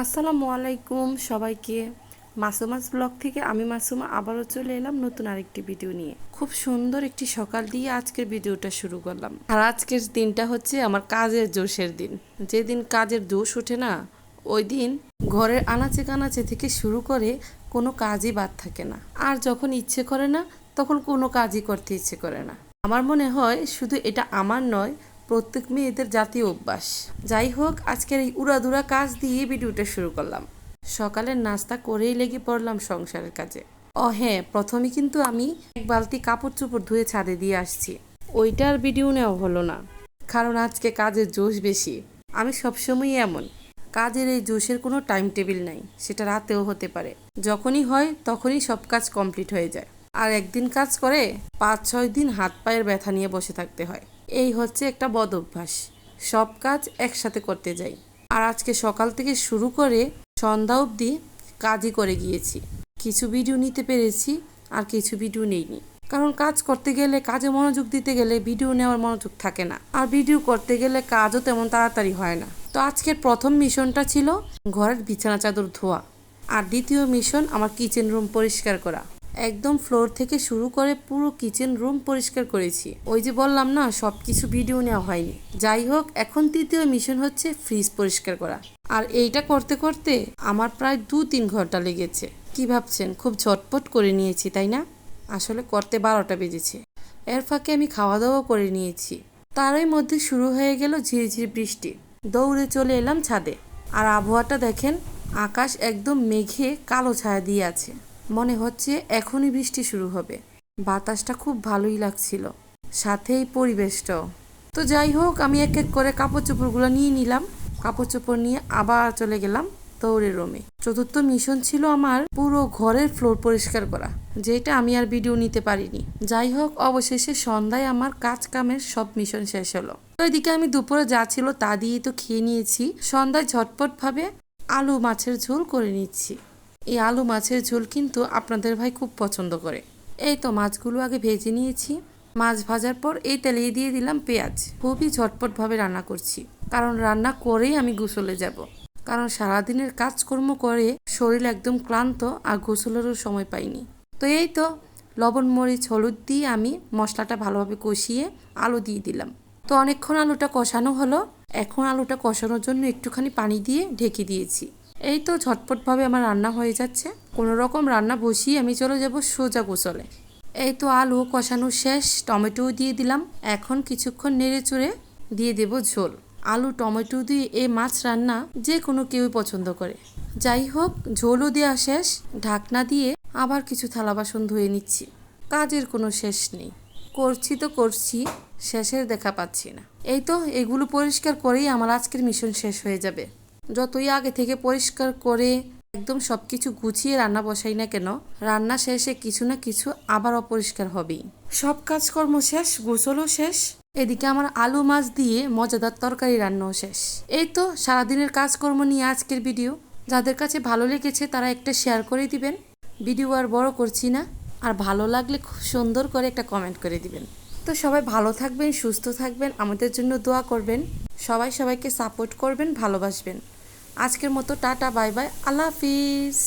আসসালামু আলাইকুম সবাইকে। মাসুমাস ব্লগ থেকে আমি মাসুমা আবারও চলে এলাম নতুন আরেকটি ভিডিও নিয়ে। খুব সুন্দর একটি সকাল দিয়ে আজকের ভিডিওটা শুরু করলাম। আর আজকের দিনটা হচ্ছে আমার কাজের জোশের দিন। যেদিন কাজের জোশ ওঠে না, ওই দিন ঘরের আনাচে কানাচে থেকে শুরু করে কোনো কাজই বাদ থাকে না। আর যখন ইচ্ছে করে না, তখন কোনো কাজই করতে ইচ্ছে করে না। আমার মনে হয় শুধু এটা আমার নয় প্রত্যেক মেয়েদের জাতীয় অভ্যাস। যাই হোক, আজকের এই উড়াদুরা কাজ দিয়ে ভিডিওটা শুরু করলাম। সকালের নাস্তা করেই লেগে পড়লাম সংসারের কাজে। ও হ্যাঁ প্রথমে কিন্তু আমি এক বালতি কাপড় চোপড় ধুয়ে ছাদে দিয়ে আসছি। ওইটার ভিডিও নেওয়া হলো না। কারণ আজকে কাজের জোশ বেশি। আমি সবসময়ই এমন। কাজের এই জোশের কোনো টাইম টেবিল নাই, সেটা রাতেও হতে পারে। যখনই হয়, তখনই সব কাজ কমপ্লিট হয়ে যায়। আর একদিন কাজ করে পাঁচ ছয় দিন হাত পায়ের ব্যথা নিয়ে বসে থাকতে হয়। এই হচ্ছে একটা বদ অভ্যাস সব কাজ একসাথে করতে যাই। আর আজকে সকাল থেকে শুরু করে সন্ধ্যা অবধি কাজই করে গিয়েছি। কিছু ভিডিও নিতে পেরেছি, আর কিছু ভিডিও নেইনি। কারণ কাজ করতে গেলে, কাজে মনোযোগ দিতে গেলে ভিডিও নেওয়ার মনোযোগ থাকে না। আর ভিডিও করতে গেলে কাজও তেমন তাড়াতাড়ি হয় না। তো আজকের প্রথম মিশনটা ছিল ঘরের বিছানা চাদর ধোয়া। আর দ্বিতীয় মিশন আমার কিচেন রুম পরিষ্কার করা। একদম ফ্লোর থেকে শুরু করে পুরো কিচেন রুম পরিষ্কার করেছি। ওই যে বললাম না সব কিছু ভিডিও নেওয়া হয়নি। যাই হোক, এখন তৃতীয় মিশন হচ্ছে ফ্রিজ পরিষ্কার করা। আর এইটা করতে করতে আমার প্রায় দু তিন ঘণ্টা লেগেছে। কি ভাবছেন? খুব ঝটপট করে নিয়েছি, তাই না? আসলে করতে বারোটা বেজেছে। এর ফাঁকে আমি খাওয়া দাওয়া করে নিয়েছি। তারই মধ্যে শুরু হয়ে গেল ঝিরিঝিরি বৃষ্টি। দৌড়ে চলে এলাম ছাদে। আর আবহাওয়াটা দেখেন, আকাশ একদম মেঘে কালো ছায়া দিয়ে আছে। মনে হচ্ছে এখনই বৃষ্টি শুরু হবে। বাতাসটা খুব ভালোই লাগছিল। সাথে এই পরিবেশটাও। তো যাই হোক, আমি এক এক করে কাপড় চোপড়গুলো নিয়ে নিলাম। কাপড় চোপড় নিয়ে আবার চলে গেলাম দৌড়ে রোমে। চতুর্থ মিশন ছিল আমার পুরো ঘরের ফ্লোর পরিষ্কার করা, যেটা আমি আর ভিডিও নিতে পারিনি। যাই হোক, অবশেষে সন্ধ্যায় আমার কাজ কামের সব মিশন শেষ হলো। তো এদিকে আমি দুপুরে যা ছিল তা দিয়েই তো খেয়ে নিয়েছি। সন্ধ্যায় ঝটপট ভাবে আলু মাছের ঝোল করে নিচ্ছি। এই আলু মাছের ঝোল কিন্তু আপনাদের ভাই খুব পছন্দ করে। এই তো মাছগুলো আগে ভেজে নিয়েছি। মাছ ভাজার পর এই তেলে দিয়ে দিলাম পেঁয়াজ। খুবই ঝটপটভাবে রান্না করছি। কারণ রান্না করেই আমি গোসলে যাব। কারণ সারাদিনের কাজকর্ম করে শরীর একদম ক্লান্ত আর গোসলেরও সময় পাইনি। তো এই তো লবণ, মরিচ, হলুদ দিয়ে আমি মশলাটা ভালোভাবে কষিয়ে আলু দিয়ে দিলাম। তো অনেকক্ষণ আলুটা কষানো হলো। এখন আলুটা কষানোর জন্য একটুখানি পানি দিয়ে ঢেকে দিয়েছি। এই তো ঝটপটভাবে আমার রান্না হয়ে যাচ্ছে। কোনো রকম রান্না বসিয়ে আমি চলে যাব সোজা গোসলে। এই তো আলু কষানো শেষ, টমেটোও দিয়ে দিলাম। এখন কিছুক্ষণ নেড়ে চড়ে দিয়ে দেব ঝোল। আলু, টমেটো দিয়ে এই মাছ রান্না যে কোনো কেউই পছন্দ করে। যাই হোক, ঝোলও দেওয়া শেষ। ঢাকনা দিয়ে আবার কিছু থালা বাসন ধুয়ে নিচ্ছি। কাজের কোনো শেষ নেই। করছি তো করছি, শেষের দেখা পাচ্ছি না। এই তো এগুলো পরিষ্কার করেই আমার আজকের মিশন শেষ হয়ে যাবে। যতই আগে থেকে পরিষ্কার করে একদম সব কিছু গুছিয়ে রান্না বসাই না কেন, রান্না শেষে কিছু না কিছু আবার অপরিষ্কার হবেই। সব কাজকর্ম শেষ, গোসলও শেষ। এদিকে আমার আলু মাছ দিয়ে মজাদার তরকারি রান্নাও শেষ। এই তো সারাদিনের কাজকর্ম নিয়ে আজকের ভিডিও। যাদের কাছে ভালো লেগেছে তারা একটা শেয়ার করে দিবেন। ভিডিও আর বড় করছি না। আর ভালো লাগলে খুব সুন্দর করে একটা কমেন্ট করে দিবেন। তো সবাই ভালো থাকবেন, সুস্থ থাকবেন, আমাদের জন্য দোয়া করবেন। সবাই সবাইকে সাপোর্ট করবেন ভালোবাসবেন। আজকের মতো টাটা বাই বাই আল্লাহ হাফিজ।